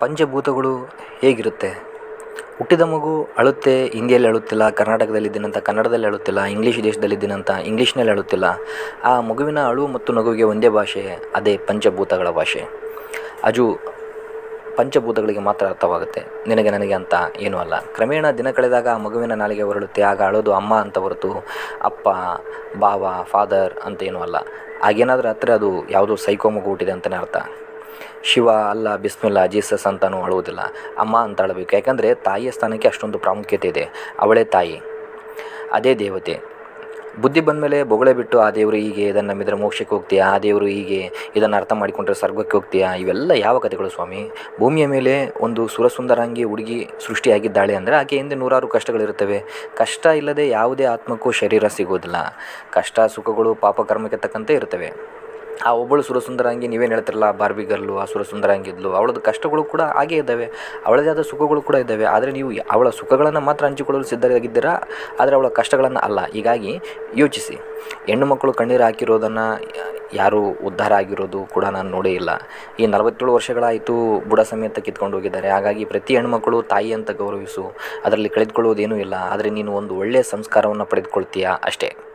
ಪಂಚಭೂತಗಳು ಹೇಗಿರುತ್ತೆ? ಹುಟ್ಟಿದ ಮಗು ಅಳುತ್ತೆ, ಹಿಂದಿಯಲ್ಲಿ ಅಳುತ್ತಿಲ್ಲ, ಕರ್ನಾಟಕದಲ್ಲಿ ಇದ್ದೀನಂತ, ಕನ್ನಡದಲ್ಲಿ ಅಳುತ್ತಿಲ್ಲ, ಇಂಗ್ಲೀಷ್ ದೇಶದಲ್ಲಿ ಇದ್ದೀನಂತ ಇಂಗ್ಲೀಷ್ನಲ್ಲಿ ಅಳುತ್ತಿಲ್ಲ. ಆ ಮಗುವಿನ ಅಳು ಮತ್ತು ನಗುವಿಗೆ ಒಂದೇ ಭಾಷೆ, ಅದೇ ಪಂಚಭೂತಗಳ ಭಾಷೆ. ಅಜು ಪಂಚಭೂತಗಳಿಗೆ ಮಾತ್ರ ಅರ್ಥವಾಗುತ್ತೆ. ನಿನಗೆ ನನಗೆ ಅಂತ ಏನೂ ಅಲ್ಲ. ಕ್ರಮೇಣ ದಿನ ಕಳೆದಾಗ ಆ ಮಗುವಿನ ನಾಲಿಗೆ ಹೊರಳುತ್ತೆ ಆಗ ಅಳೋದು ಅಮ್ಮ ಅಂತ ಹೊರತು ಅಪ್ಪ ಬಾವ ಫಾದರ್ ಅಂತ ಏನೂ ಅಲ್ಲ. ಆಗೇನಾದರೂ ಹತ್ತಿರ ಅದು ಯಾವುದೋ ಸೈಕೋ ಮಗು ಹುಟ್ಟಿದೆ ಅಂತಲೇ ಅರ್ಥ. ಶಿವ, ಅಲ್ಲ, ಬಿಸ್ಮಿಲ್ಲ, ಜೀಸಸ್ ಅಂತಾನು ಅಳುವುದಿಲ್ಲ ಅಮ್ಮ ಅಂತ ಅಳಬೇಕು ಯಾಕಂದರೆ ತಾಯಿಯ ಸ್ಥಾನಕ್ಕೆ ಅಷ್ಟೊಂದು ಪ್ರಾಮುಖ್ಯತೆ ಇದೆ. ಅವಳೇ ತಾಯಿ. ಅದೇ ದೇವತೆ. ಬುದ್ಧಿ ಬಂದಮೇಲೆ ಬೊಗಳೆ ಬಿಟ್ಟು, ಆ ದೇವರು ಹೀಗೆ ಇದನ್ನು ನಂಬಿದರೆ ಮೋಕ್ಷಕ್ಕೆ ಹೋಗ್ತೀಯಾ? ಆ ದೇವರು ಹೀಗೆ ಇದನ್ನು ಅರ್ಥ ಮಾಡಿಕೊಂಡ್ರೆ ಸ್ವರ್ಗಕ್ಕೆ ಹೋಗ್ತೀಯಾ? ಇವೆಲ್ಲ ಯಾವ ಕಥೆಗಳು ಸ್ವಾಮಿ? ಭೂಮಿಯ ಮೇಲೆ ಒಂದು ಸುರಸುಂದರಾಂಗಿ ಹುಡುಗಿ ಸೃಷ್ಟಿಯಾಗಿದ್ದಾಳೆ ಅಂದರೆ ಆಕೆ ಹಿಂದೆ ನೂರಾರು ಕಷ್ಟಗಳಿರುತ್ತವೆ. ಕಷ್ಟ ಇಲ್ಲದೆ ಯಾವುದೇ ಆತ್ಮಕ್ಕೂ ಶರೀರ ಸಿಗೋದಿಲ್ಲ ಕಷ್ಟ, ಸುಖಗಳು ಪಾಪಕರ್ಮಕ್ಕೆ ತಕ್ಕಂತೆ ಇರ್ತವೆ ಆ ಒಬ್ಬಳು ಸುರಸುಂದರಾಂಗಿ, ನೀವೇನು ಹೇಳ್ತಿರಲ್ಲ ಬಾರ್ಬಿ ಗರ್ಲು, ಆ ಸುರಸುಂದರ ಅಂಗಿದ್ಲು ಅವಳದ್ದು ಕಷ್ಟಗಳು ಕೂಡ ಹಾಗೇ ಇದ್ದಾವೆ ಅವಳದೇ ಆದ ಸುಖಗಳು ಕೂಡ ಇದ್ದಾವೆ, ಆದರೆ ನೀವು ಅವಳ ಸುಖಗಳನ್ನು ಮಾತ್ರ ಹಂಚಿಕೊಳ್ಳಲು ಸಿದ್ಧರಾಗಿದ್ದೀರಾ? ಆದರೆ ಅವಳ ಕಷ್ಟಗಳನ್ನು ಅಲ್ಲ. ಹೀಗಾಗಿ ಯೋಚಿಸಿ. ಹೆಣ್ಣು ಮಕ್ಕಳು ಕಣ್ಣೀರು ಹಾಕಿರೋದನ್ನು ಯಾರು ಉದ್ಧಾರ ಆಗಿರೋದು ಕೂಡ ನಾನು ನೋಡೇ ಇಲ್ಲ. ಈ ನಲವತ್ತೇಳು ವರ್ಷಗಳಾಯಿತು ಬುಡ ಸಮೇತ ಕಿತ್ಕೊಂಡು ಹೋಗಿದ್ದಾರೆ. ಹಾಗಾಗಿ ಪ್ರತಿ ಹೆಣ್ಮಕ್ಕಳು ತಾಯಿ ಅಂತ ಗೌರವಿಸು. ಅದರಲ್ಲಿ ಕಳೆದುಕೊಳ್ಳುವುದೇನೂ ಇಲ್ಲ. ಆದರೆ ನೀನು ಒಂದು ಒಳ್ಳೆಯ ಸಂಸ್ಕಾರವನ್ನು ಪಡೆದುಕೊಳ್ತೀಯಾ? ಅಷ್ಟೇ.